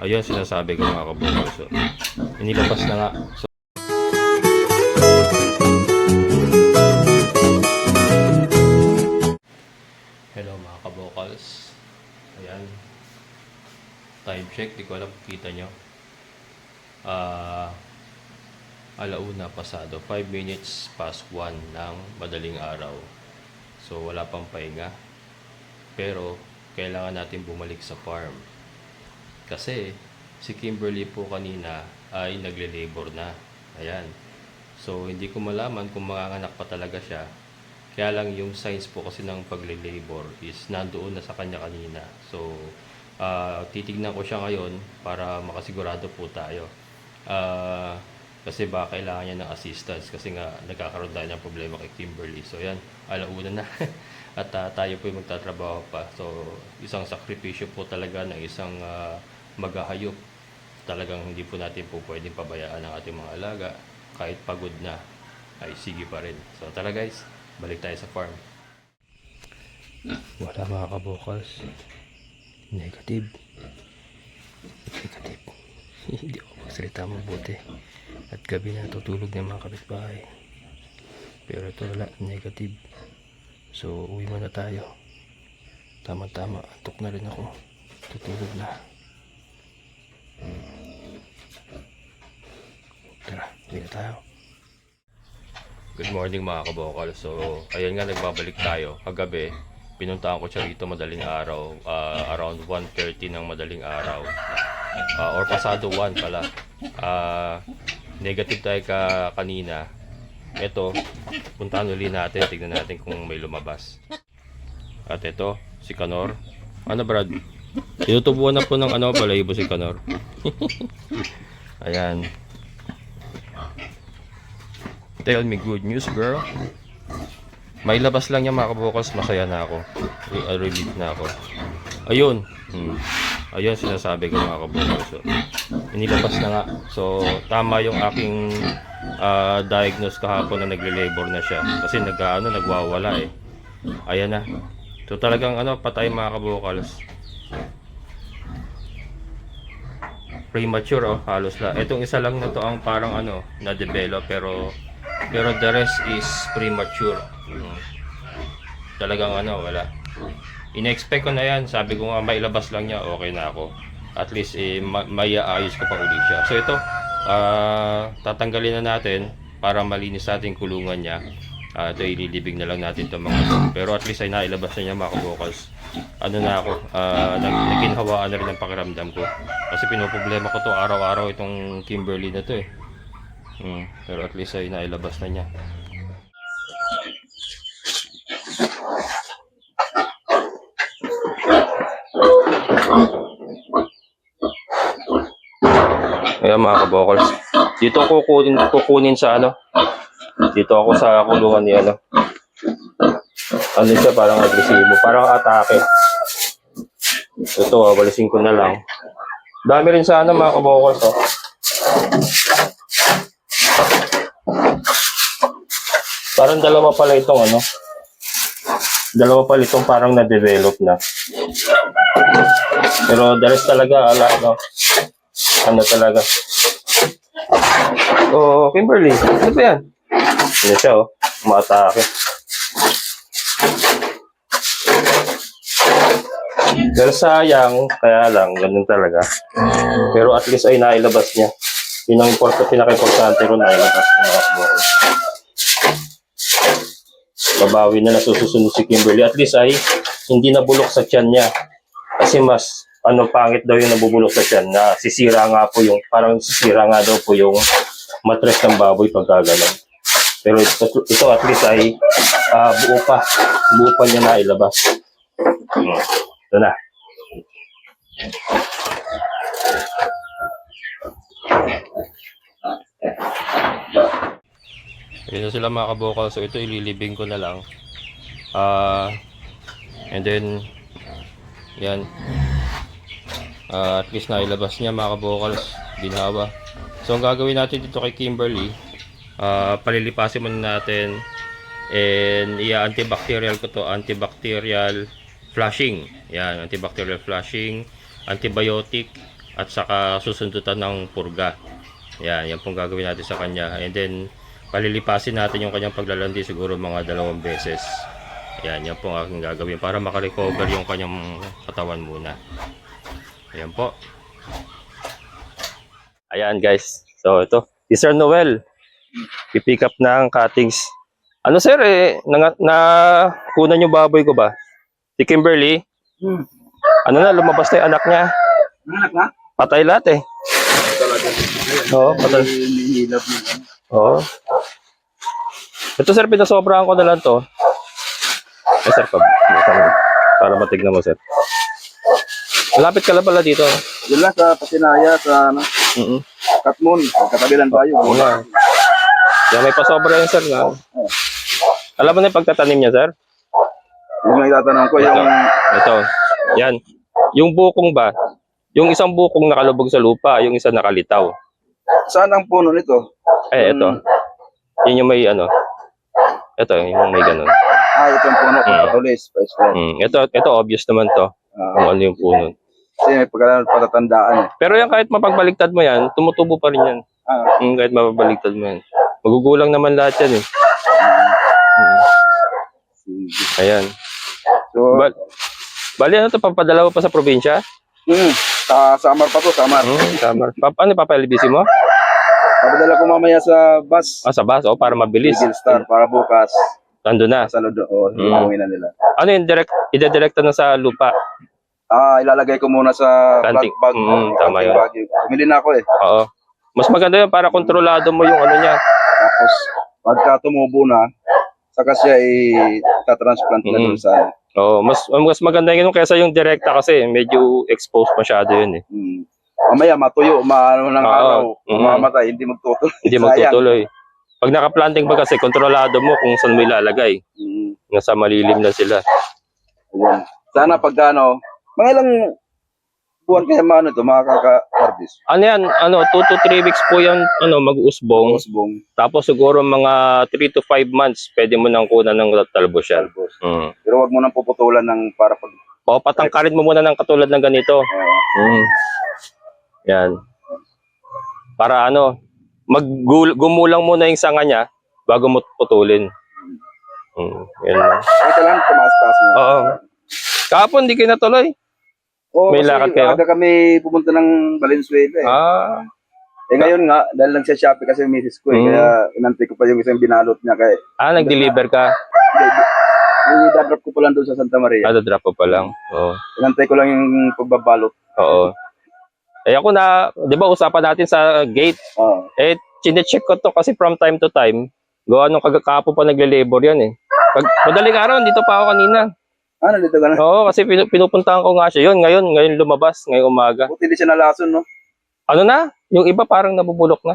ayun sinasabi ko mga kabukal. So, inilabas na nga. So, Hello mga kabokals. Ayan. Time check. Di ko alam kung kita nyo. Ah... alauna pasado. 5 minutes past 1 ng madaling araw. So wala pang pahinga. Pero kailangan natin bumalik sa farm. Kasi si Kimberly po kanina ay nagle-labor na. Ayan. So hindi ko malaman kung manganganak pa talaga siya. Kaya lang yung signs po kasi ng pagle-labor is nandoon na sa kanya kanina. So ah, titignan ko siya ngayon para makasigurado po tayo. Ah, kasi baka kailangan niya ng assistance kasi nga nagkakaroon tayo ng problema kay Kimberly. So yan, alauna na. At ah, tayo po yung magtatrabaho pa. So isang sakripisyo po talaga ng isang ah, maghahayop. Talagang hindi po natin po pwedeng pabayaan ang ating mga alaga. Kahit pagod na, ay sige pa rin. So tara guys, balik tayo sa farm. Wala mga kabukals. Negative. Negative. Hindi ako magsalita mabuti. At gabi na tutulog ng mga kapitbahay. Pero ito wala, negative. So, uwi muna tayo. Tama-tama, antok na rin ako. Tutulog na. Tara, uwi na tayo. Good morning mga kabokal. So, ayun nga nagbabalik tayo. Kagabi, pinuntahan ko siya rito madaling araw. ah, around 1.30 ng madaling araw. Ah, or pasado 1 pala. Ah, negative tayo ka kanina. Ito, puntahan uli natin. Tignan natin kung may lumabas. At ito, si Kanor. Ano Brad? Tinutubuan na po ng ano, balayibo si Kanor. Ayan. Tell me good news, girl. May labas lang niya mga kabukals, masaya na ako. Re- relieved na ako. Ayun. Hmm. Ayun sinasabi ko mga kabukals. So, inilabas na nga. So, tama yung aking ah, diagnose kahapon na nagle-labor na siya. Kasi nag, ano, nagwawala eh. Ayan na. So, talagang ano, patay mga kabukals. Premature oh, halos la. Itong isa lang na to ang parang ano, na-develop pero pero the rest is premature. Mm. Talagang ano, wala. Ina-expect ko na yan. Sabi ko nga, mailabas lang niya, okay na ako. At least, eh, ma- ko pa uli siya. So ito, ah, tatanggalin na natin para malinis natin kulungan niya. Ah, ito, ililibig na lang natin itong mga to. Pero at least ay nailabas na niya mga kabukals. Ano na ako, ah, nag naginhawaan na rin ang pakiramdam ko. Kasi pinoproblema ko to araw-araw itong Kimberly na to eh. Hmm, pero at least ay nailabas na niya. Ayan mga kabokals. Dito kukunin, kukunin sa ano. Dito ako sa kulungan ni ano. Ano siya parang agresibo. Parang atake. Ito, walisin ko na lang. Dami rin sa ano mga kabokals. Oh. Parang dalawa pala itong ano. Dalawa pala itong parang na-develop na. Pero rest talaga, ala, no? Ano talaga. Oh, Kimberly. Ano ba yan? Ano siya, oh. Umatake. Pero sayang, kaya lang, ganun talaga. Pero at least ay nailabas niya. Yun ang importante, pinaka-importante ron, nailabas niya mga kabukal babawi na nasusunod si Kimberly. At least ay hindi nabulok sa tiyan niya. Kasi mas ano pangit daw yung nabubulok sa tiyan na sisira nga po yung parang sisira nga daw po yung matres ng baboy pag gaganon. Pero ito, ito at least ay ah, buo pa. Buo pa niya na ilabas. Ito na. Na sila mga kabukal. So ito ililibing ko na lang. Ah and then yan. Ah, at least nailabas niya mga kabukal. Binawa. So ang gagawin natin dito kay Kimberly, ah palilipasin muna natin and i-antibacterial ko to, antibacterial flushing. Yan, antibacterial flushing, antibiotic, at saka susundutan ng purga. Yan, yan pong gagawin natin sa kanya. And then, palilipasin natin yung kanyang paglalandi siguro mga dalawang beses. Yan, yan po ang aking gagawin para makarecover yung kanyang katawan muna. Ayan po. Ayan guys. So ito, si Sir Noel. Pipick up ng cuttings. Ano sir eh, na, na kunan yung baboy ko ba? Si Kimberly, Hmm. ano na, lumabas na yung anak niya. Anak na? Patay lahat eh. Talaga. Oo, patay. Nihilap mo. Oo. Ito sir, pinasobrahan ko na lang to. Eh sir, pag, para matignan mo sir. Malapit ka lang pala dito. Yun lang sa Pasinaya, sa ano, Mm Katmon. Katabi lang tayo. Oo nga. Yan, may pasobra yun sir. Na. Alam mo na yung pagtatanim niya sir? Yung lang itatanong ko, yung... Ito. Yan. Yung bukong ba? Yung isang bukong nakalubog sa lupa, yung isa nakalitaw. Saan ang puno nito? Eh, ito. Yun yung may ano. Ito, yung may ganun. Ah, itong puno. Hmm. Patulis. Red. Mm. Ito, ito obvious naman to. Ah, Kung ano yung puno. kasi may pagkakaroon patatandaan eh. Pero yan kahit mapagbaligtad mo yan, tumutubo pa rin yan. Ah, Mm, kahit mapagbaligtad mo yan. Magugulang naman lahat yan eh. Mm. sige. Ayan. So, Bal Bali ano to, papadala mo pa sa probinsya? hmm, sa Samar pa to, Samar. Hmm, tama. Pa ano, papalibisi mo? Papadala ko mamaya sa bus. Ah, sa bus, oh, para mabilis. Eagle Star para bukas. Nandun na. Sa Lodo. O, Hmm. mm. na nila. Ano yung direct, idedirekta na sa lupa? Ah, ilalagay ko muna sa Planting. bag bag. Mm, tama yun. bag. Bumili na ako eh. Oo. Mas maganda yun para kontrolado mo yung ano niya. Tapos, pagka tumubo na, saka siya i-transplant na Mm. doon sa... Oo, mas mas maganda yun kaysa yung direkta kasi medyo exposed masyado yun eh. Mm. Mamaya, matuyo, maano ng Oo. araw, Mm. mamamatay, hindi magtutuloy. Hindi Sayang. magtutuloy. Pag naka-planting ba kasi kontrolado mo kung saan mo ilalagay. Mm. Nasa malilim na sila. Ayan. Sana pagka ano, mga ilang buwan kaya maano to, makaka-harvest. Ano yan? Ano, 2 to 3 weeks po yan ano, mag-usbong. Usbong. Tapos siguro mga 3 to 5 months, pwede mo nang kunan ng talbos yan. Talbos. Mm. Pero wag mo nang puputulan ng para pag... O, patangkarin mo muna ng katulad ng ganito. Uh, Mm. Yan. Para ano, maggumulang muna yung sanga niya bago mo putulin. Mm. Yan lang. ito lang, tumaas-taas mo. Oo. Kahapon, di kayo natuloy. Oo, May kasi lakad kayo? Aga kami pumunta ng Valenzuela eh. Ah, Eh ngayon nga, dahil lang siya Shopee kasi yung misis ko eh, Mm. kaya inantay ko pa yung isang binalot niya kaya ah nag-deliver ka. i-drop ko pa lang doon sa Santa Maria. Kada drop pa lang. Oo. Inantay ko lang yung pagbabalot. Oo. Eh ako na, 'di ba usapan natin sa gate. Oo. Eh chine-check ko to kasi from time to time, gawa nung kagakapo pa nagle-labor yan eh. Pag madaling araw, dito pa ako kanina. Ah, nandito ka na. Oo, kasi pinu- pinupuntahan ko nga siya. Yun, ngayon, ngayon lumabas, ngayong umaga. Buti di siya nalason, no? Ano na? Yung iba parang nabubulok na.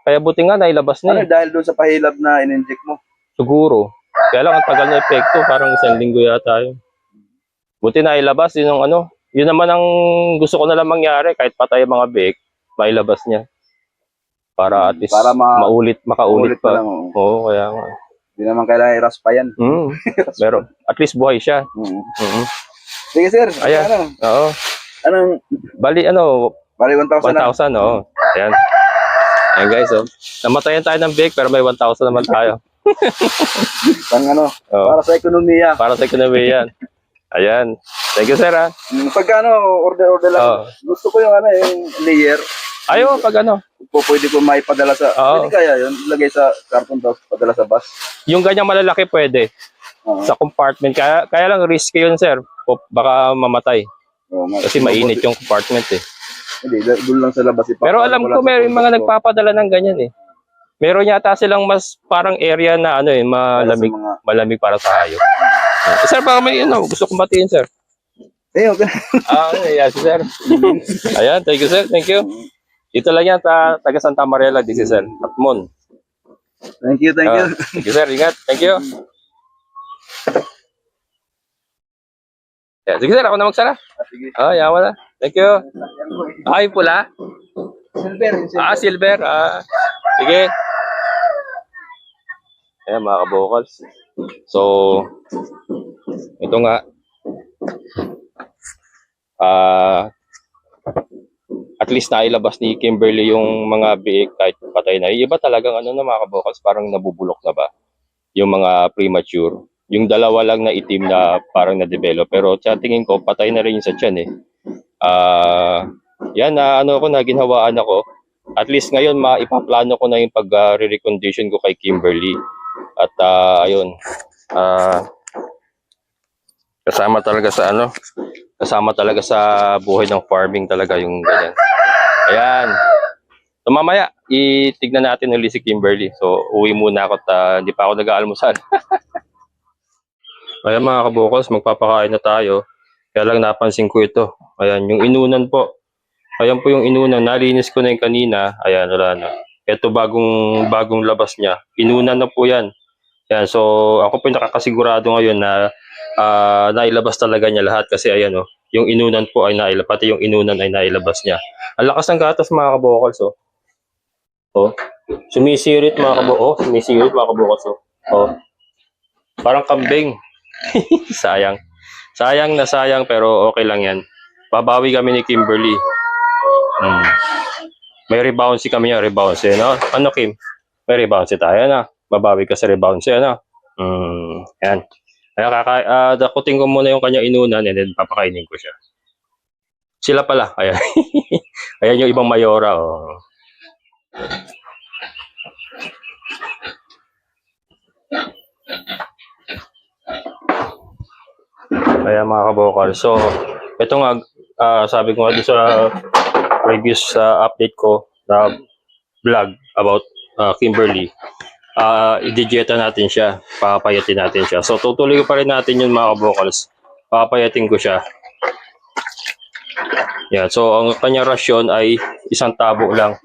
Kaya buti nga, nailabas na Ano, eh. dahil doon sa pahilab na in-inject mo. Siguro. Kaya lang, ang tagal na epekto. Parang isang linggo yata yun. Buti nailabas. Yun ang ano. Yun naman ang gusto ko na lang mangyari. Kahit patay ang mga bake, mailabas niya. Para at least Para ma- maulit, makaulit Ulit pa pa. lang, oo. Oo, kaya nga. Hindi naman kailangan i-raspa yan. Mm. Pero at least buhay siya. Mm. Sige, sir. Ayan. Ano? Oo. Anong, Bali, ano, bali 1,000 na. 1,000, oo. Ayan. Ayan guys, oh. Namatayan tayo ng bake pero may 1,000 naman tayo. Pang ano, Oo. para sa ekonomiya. Para sa ekonomiya yan. Ayan. Thank you, sir, ha. Mm, Pagka ano, order-order lang. Oo. Gusto ko yung ano, yung layer. Ayaw, pag ano, Po, pwede ko maipadala sa, Oo. pwede kaya yun, lagay sa carton tapos padala sa bus. yung ganyang malalaki pwede Oo. sa compartment. Kaya, kaya lang risky yun, sir. O, baka mamatay. Oo nga. Kasi mainit yung compartment, eh. Hindi, da- doon lang sa labas. ipapalo Pero alam ko, sa may contact mga ko. nagpapadala ng ganyan, eh. Meron yata silang mas parang area na ano eh, Para sa malamig, mga- malamig para sa hayop. Eh, sir, baka may ano, gusto kong batiin, sir. Eh, okay. Ah, yes, sir. Ayan, thank you, sir. Thank you. Dito lang yan, ta taga Santa Mariela, this is sir. Atmon. Thank you, thank you. Ah, thank you, sir. Ingat. Thank you. Yeah, sige, sir. Ako na magsara. Sige. Ah, yawa na. Thank you. Ay, pula. Silver, Ah, silver. Ah, sige. Ayan, mga kabokals. So, ito nga. Ah, at least nailabas ni Kimberly yung mga biik kahit patay na. Yung iba talagang ano na mga kabokals, parang nabubulok na ba? Yung mga premature. Yung dalawa lang na itim na parang na-develop. Pero sa tingin ko, patay na rin yung sa tiyan eh. Ah, yan na ano ko na ginhawaan ako. At least ngayon maipaplano ko na yung pag-recondition ko kay Kimberly. At ah, ayun. Ah, kasama talaga sa ano? Kasama talaga sa buhay ng farming talaga yung ganyan. Ayan. So mamaya, itignan natin ulit si Kimberly. So uwi muna ako at ah, hindi pa ako nag-aalmusal. Ayan mga kabukos, magpapakain na tayo. Kaya lang napansin ko ito. Ayan, yung inunan po. Ayan po yung inunan. Nalinis ko na yung kanina. Ayan, wala na. Ito bagong bagong labas niya. Inunan na po yan. Ayan, so ako po yung nakakasigurado ngayon na ah, nailabas talaga niya lahat kasi ayan oh, yung inunan po ay nailabas, pati yung inunan ay nailabas niya. Ang lakas ng gatas mga kabokals oh. Oh, sumisirit mga kabo, oh, sumisirit mga kabokals oh. Oh. Parang kambing. sayang. Sayang na sayang pero okay lang yan. Babawi kami ni Kimberly. Hmm. May rebound si kami niya, rebound si, no? Ano Kim? May rebound si tayo na. Babawi ka sa rebound si, ano? Hmm. Yan. Kaya kaka, ah, dakutin ko muna yung kanya inunan and then papakainin ko siya. Sila pala. Ayan. Ayan yung ibang mayora. Oh. Kaya mga kabokal. So, ito nga, ah, sabi ko nga sa previous ah, update ko na vlog about ah, Kimberly. Ah, i-digeta natin siya, papayatin natin siya. So, tutuloy pa rin natin yun mga kabokals. Papayatin ko siya. Yan, so ang kanya rasyon ay isang tabo lang.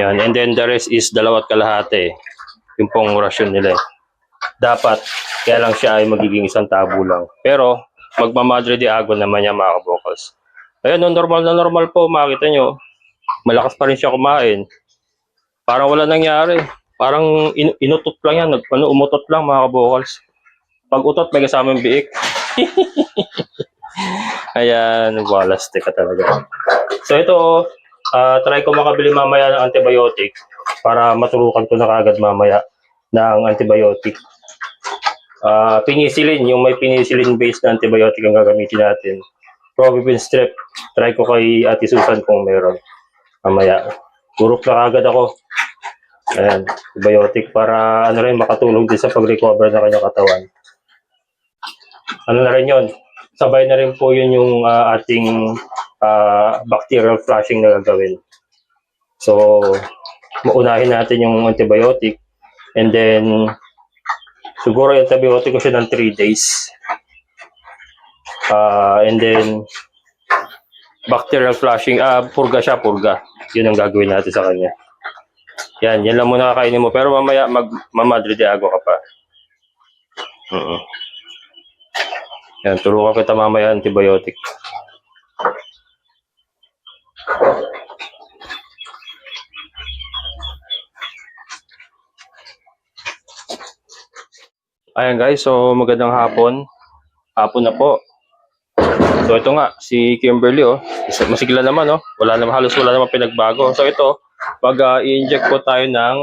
Yan, and then the rest is dalawat kalahati. Yung pong rasyon nila. dapat kaya lang siya ay magiging isang tabo lang. Pero magmamadre de agua naman niya mga kabokals. Ayan, no, normal na normal po, makita nyo. Malakas pa rin siya kumain. Parang wala nangyari. Parang in- inutot lang yan. Nag, ano, umutot lang mga kabokals. Pag utot, may kasamang biik. Ayan, walas ka talaga. So ito, ah, try ko makabili mamaya ng antibiotic para matulukan ko na kagad mamaya ng antibiotic. Ah, penicillin, yung may penicillin based na antibiotic ang gagamitin natin. Probably strep. Try ko kay Ate Susan kung meron. Mamaya. Turok na kagad ako. Ayan, antibiotic para ano rin makatulong din sa pag-recover ng kanyang katawan. Ano na rin yun? Sabay na rin po yun yung ah, ating ah, bacterial flushing na gagawin. So, maunahin natin yung antibiotic and then siguro yung antibiotic ko siya ng 3 days. Ah, and then bacterial flushing, ah, purga siya, purga. Yun ang gagawin natin sa kanya. Yan, yan lang muna kakainin mo. Pero mamaya, mag, mamadre de ka pa. Oo. Yan, turukan kita mamaya antibiotic. Ayan guys, so magandang hapon. Hapon na po. So ito nga, si Kimberly oh, masigla naman oh. Wala naman, halos wala naman pinagbago. So ito, pag ah, i-inject po tayo ng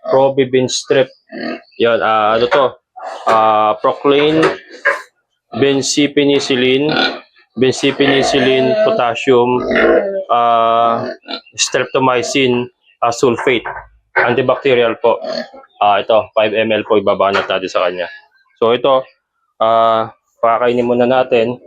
Probibin strip. Yan, ah, ano to? Ah, Proclain, benzipenicillin, benzipenicillin, potassium, ah, streptomycin, ah, sulfate. Antibacterial po. Ah, ito, 5 ml po ibabanat natin sa kanya. So ito, ah, pakainin muna natin.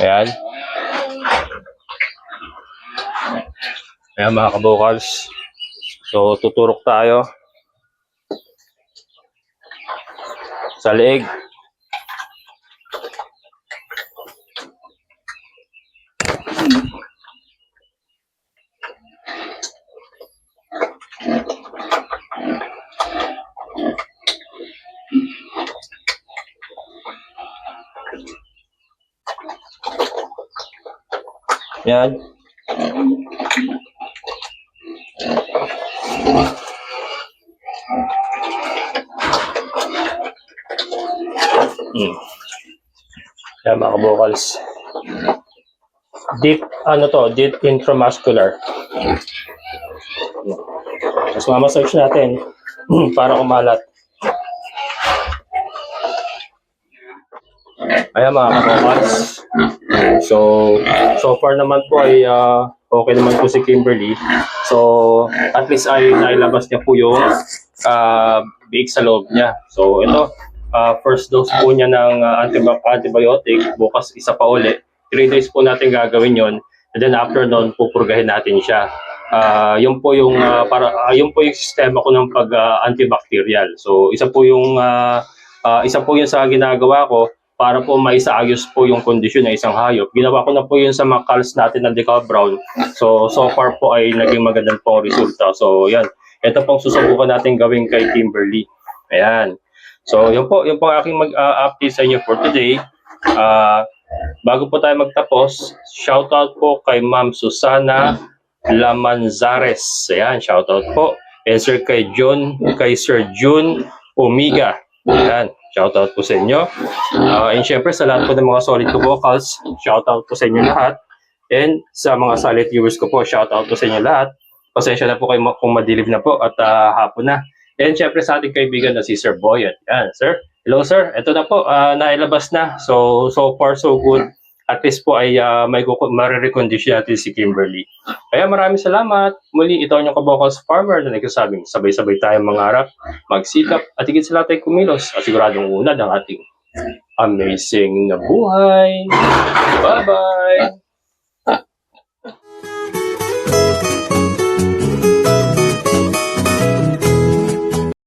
Ayan. Ayan mga kabukals. So, tuturok tayo. Sa leeg. Yan. Hmm. Yan mga vocals. Deep, ano to, deep intramuscular. Tapos mamassage natin para kumalat. Ayan mga kabokals. So, so far naman po ay ah, okay naman po si Kimberly. So, at least ay nailabas niya po yung uh, biig sa loob niya. So, ito, ah, first dose po niya ng ah, antibi- antibiotic. Bukas isa pa uli. 3 days po natin gagawin yon And then after noon, pupurgahin natin siya. Ah, yun po yung ah, para ah, yun po yung sistema ko ng pag ah, antibacterial. So isa po yung ah, ah, isa po yun sa ginagawa ko para po maisaayos po yung kondisyon ng isang hayop. Ginawa ko na po yun sa mga calls natin ng Decal Brown. So, so far po ay naging magandang po resulta. So, yan. Ito pong susubukan natin gawin kay Kimberly. Ayan. So, yun po, yun po ang aking mag-update sa inyo for today. Ah, bago po tayo magtapos, shoutout po kay Ma'am Susana Lamanzares. Ayan, shoutout po. And sir kay John, kay Sir June Omiga. Ayan, shoutout po sa inyo. Ah, and syempre sa lahat po ng mga solid ko vocals, shoutout po sa inyo lahat. And sa mga solid viewers ko po, shoutout po sa inyo lahat. Pasensya na po kayo kung madilim na po at ah, hapon na. And syempre sa ating kaibigan na si Sir Boyet. Yan, sir. Hello, sir. Ito na po, ah, nailabas na. So, so far, so good. At least po ay uh, may marirecondition natin si Kimberly. Kaya maraming salamat. Muli, ito ang inyong kabokals farmer na nagsasabing sabay-sabay tayong mangarap, magsikap, at higit sa lahat ay kumilos at siguradong unad ang ating amazing na buhay. Bye-bye!